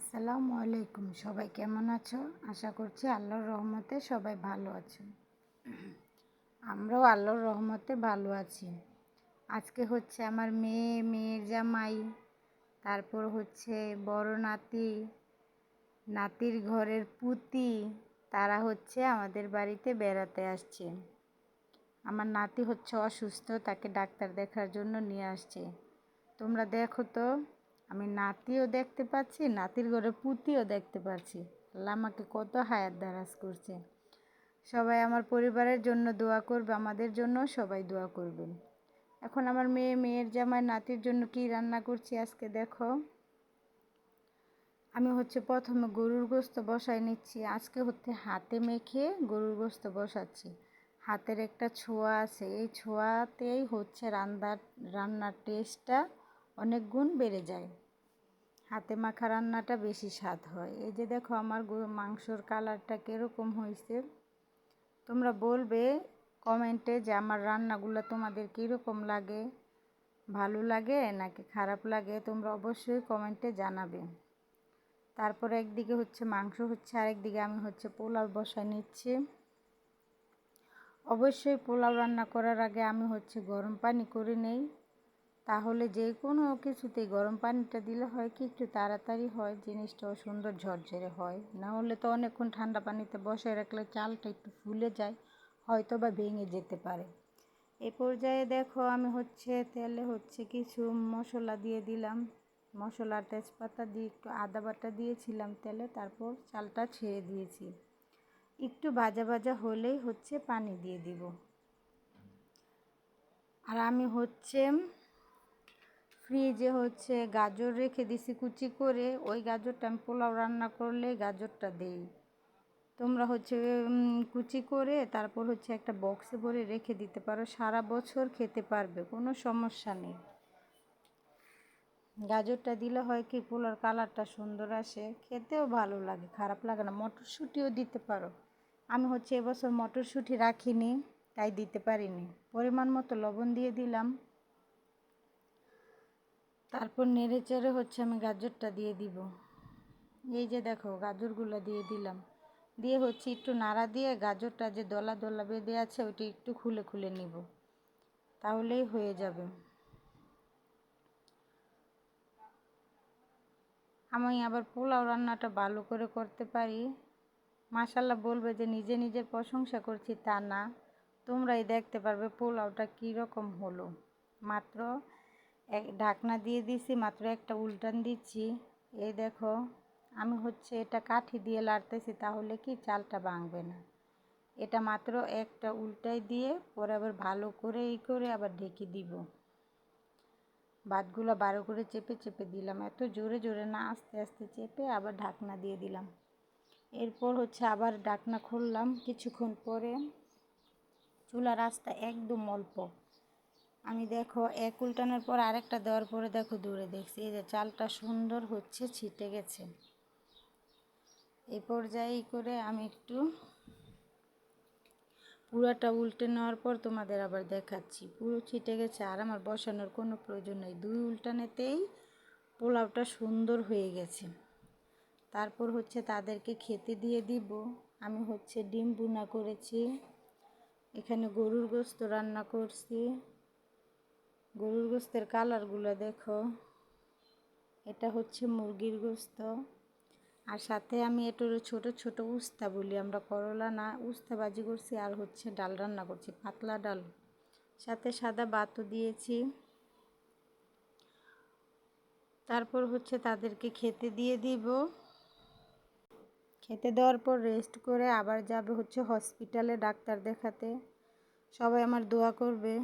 আসসালামু আলাইকুম। সবাই কেমন আছো? আশা করছি আল্লাহর রহমতে সবাই ভালো আছো আমরাও আল্লাহর রহমতে ভালো আছি। আজকে হচ্ছে আমার মেয়ে, মেয়ের জামাই, তারপর হচ্ছে বড় নাতি, নাতির ঘরের পুতি, তারা হচ্ছে আমাদের বাড়িতে বেড়াতে আসছে। আমার নাতি হচ্ছে অসুস্থ, তাকে ডাক্তার দেখার জন্য নিয়ে আসছে। তোমরা দেখো তো আমি নাতিও দেখতে পাচ্ছি, নাতির ঘরে পুতিও দেখতে পাচ্ছি। আল্লাহ আমাকে কত হায়াত দারাজ করছে। সবাই আমার পরিবারের জন্য দোয়া করবে, আমাদের জন্য সবাই দোয়া করবেন। এখন আমার মেয়ে, মেয়ের জামাই, নাতির জন্য কি রান্না করছি আজকে দেখো। আমি হচ্ছে প্রথমে গরুর গোস্ত বসাই নিচ্ছি, আজকে হচ্ছে হাতে মেখে গরুর গোস্ত বসাচ্ছি। হাতের একটা ছোঁয়া আছে, এই ছোঁয়াতেই হচ্ছে রান্নার রান্নার টেস্টটা অনেক গুণ বেড়ে যায়। হাতে মাখা রান্নাটা বেশি স্বাদ হয়। এই যে দেখো আমার মাংসর কালারটা কীরকম হয়েছে। তোমরা বলবে কমেন্টে যে আমার রান্নাগুলো তোমাদের কীরকম লাগে? ভালো লাগে নাকি খারাপ লাগে? তোমরা অবশ্যই কমেন্টে জানাবে। তারপরে একদিকে হচ্ছে মাংস হচ্ছে, আরেকদিকে আমি হচ্ছে পোলাও বসায় নিচ্ছি। অবশ্যই পোলাও রান্না করার আগে আমি হচ্ছে গরম পানি করে নেই। তাহলে যে কোনো কিছুতেই গরম পানিটা দিলে হয় কি একটু তাড়াতাড়ি হয়, জিনিসটাও সুন্দর ঝরঝরে হয়। না হলে তো অনেকক্ষণ ঠান্ডা পানিতে বসে রাখলে চালটা একটু ফুলে যায় হয়তো বা ভেঙে যেতে পারে। এ পর্যায়ে দেখো আমি হচ্ছে তেলে হচ্ছে কিছু মশলা দিয়ে দিলাম। মশলা তেজপাতা দিয়ে একটু আদা বাটা দিয়েছিলাম তেলে, তারপর চালটা ছেড়ে দিয়েছি। একটু ভাজা ভাজা হলেই হচ্ছে পানি দিয়ে দিব। আর আমি হচ্ছে ফ্রিজে হচ্ছে গাজর রেখে দিছি কুচি করে, ওই গাজরটা আমি পোলাও রান্না করলে গাজরটা দেই। তোমরা হচ্ছে কুচি করে তারপর হচ্ছে একটা বক্সে ভরে রেখে দিতে পারো, সারা বছর খেতে পারবে, কোনো সমস্যা নেই। গাজরটা দিলে হয় কি পোলার কালারটা সুন্দর আসে, খেতেও ভালো লাগে, খারাপ লাগে না, মটরশুঁটিও দিতে পারো। আমি হচ্ছে এবছর মটরশুঁটি রাখিনি, তাই দিতে পারিনি। পরিমাণ মতো লবণ দিয়ে দিলাম। তারপর নেড়ে চেড়ে হচ্ছে আমি গাজরটা দিয়ে দিব। এই যে দেখো গাজরগুলো দিয়ে দিলাম। দিয়ে হচ্ছে একটু নাড়া দিয়ে গাজরটা যে দলা দলা বেঁধে আছে ওইটা একটু খুলে খুলে নিব। তাহলেই হয়ে যাবে। আমি আবার পোলাও রান্নাটা ভালো করে করতে পারি। মাসাল্লাহ বলবে যে নিজে নিজের প্রশংসা করছি তা না। তোমরাই দেখতে পারবে পোলাওটা কীরকম হলো। মাত্র এক ঢাকনা দিয়ে দিছি, মাত্র একটা উল্টান দিচ্ছি। এই দেখো, আমি হচ্ছে এটা কাঠি দিয়ে লাড়তেছি, তাহলে কি চালটা ভাঙবে না। এটা মাত্র একটা উল্টাই দিয়ে পরে আবার ভালো করে এই করে আবার ঢেকে দিব। ভাতগুলো বারো করে চেপে চেপে দিলাম, এত জোরে জোরে না আস্তে আস্তে চেপে আবার ঢাকনা দিয়ে দিলাম। এরপর হচ্ছে আবার ঢাকনা খুললাম, কিছুক্ষণ পরে চুলা রাস্তা একদম অল্প। আমি দেখো, এক উল্টানোর পর আরেকটা দেওয়ার পরে দেখো দূরে দেখছি, এই যে চালটা সুন্দর হচ্ছে, ছিটে গেছে। এই পর্যায়ে করে আমি একটু পুরাটা উল্টে নেওয়ার পর তোমাদের আবার দেখাচ্ছি। পুরো ছিটে গেছে, আর আমার বসানোর কোনো প্রয়োজন নেই। দুই উল্টানেতেই পোলাওটা সুন্দর হয়ে গেছে। তারপর হচ্ছে তাদেরকে খেতে দিয়ে দিব। আমি হচ্ছে ডিম বুনা করেছি, এখানে গরুর গোস্ত রান্না করছি। গরুর গোস্তের কালারগুলো দেখো। এটা হচ্ছে মুরগির গোস্ত। আর সাথে আমি একটু ছোট ছোট উস্তা বলি আমরা, করলা না উস্তা বাজি করছি, আর হচ্ছে ডাল রান্না করছি, পাতলা ডাল। সাথে সাদা বাতও দিয়েছি। তারপর হচ্ছে তাদেরকে খেতে দিয়ে দিব। খেতে দেওয়ার পর রেস্ট করে আবার যাবে হচ্ছে হসপিটালে ডাক্তার দেখাতে। সবাই আমার দোয়া করবে।